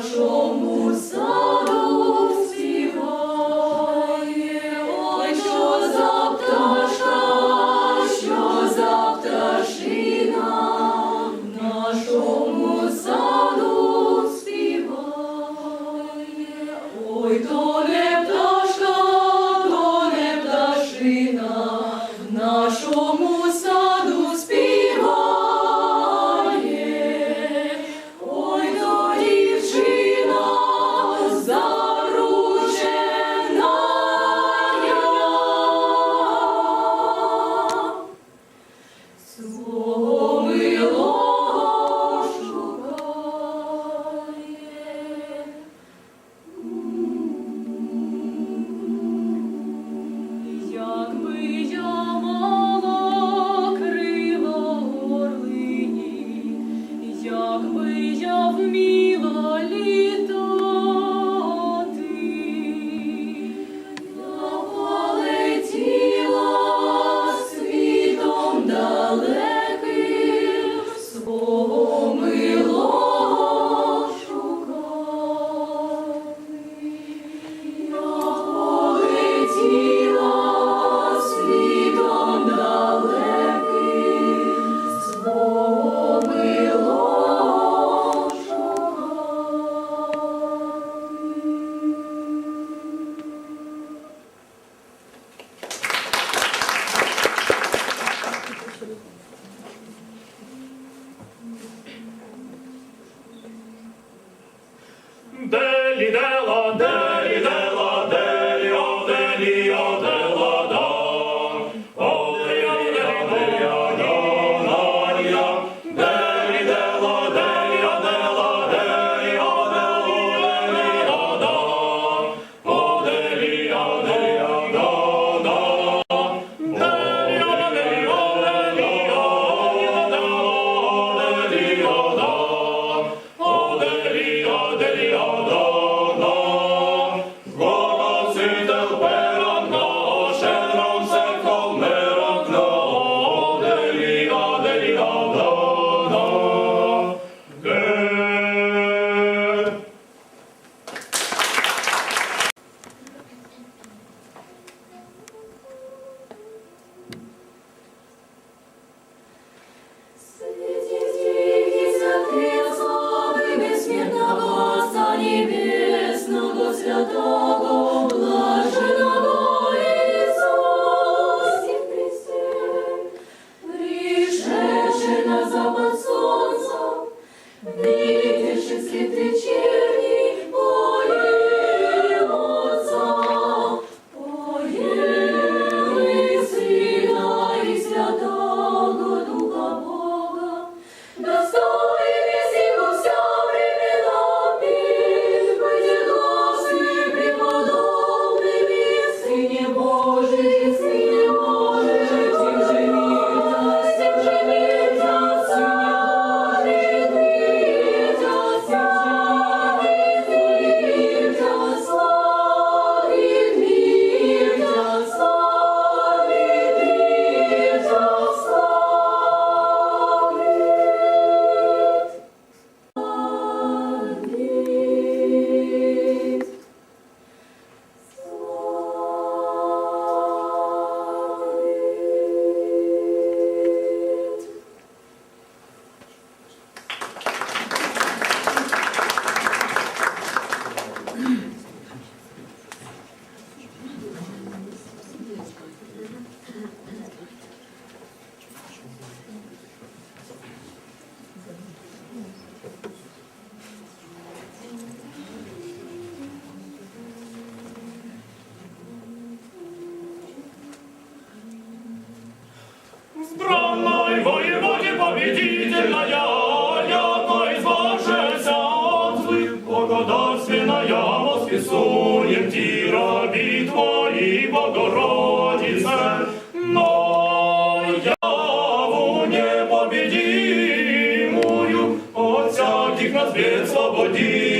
нашому саду співає, ой, що за пташа, що за нашому саду співає, ой, то не пташка, то не пташина, нашому. Hooray! the. Непобедимую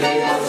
Deus.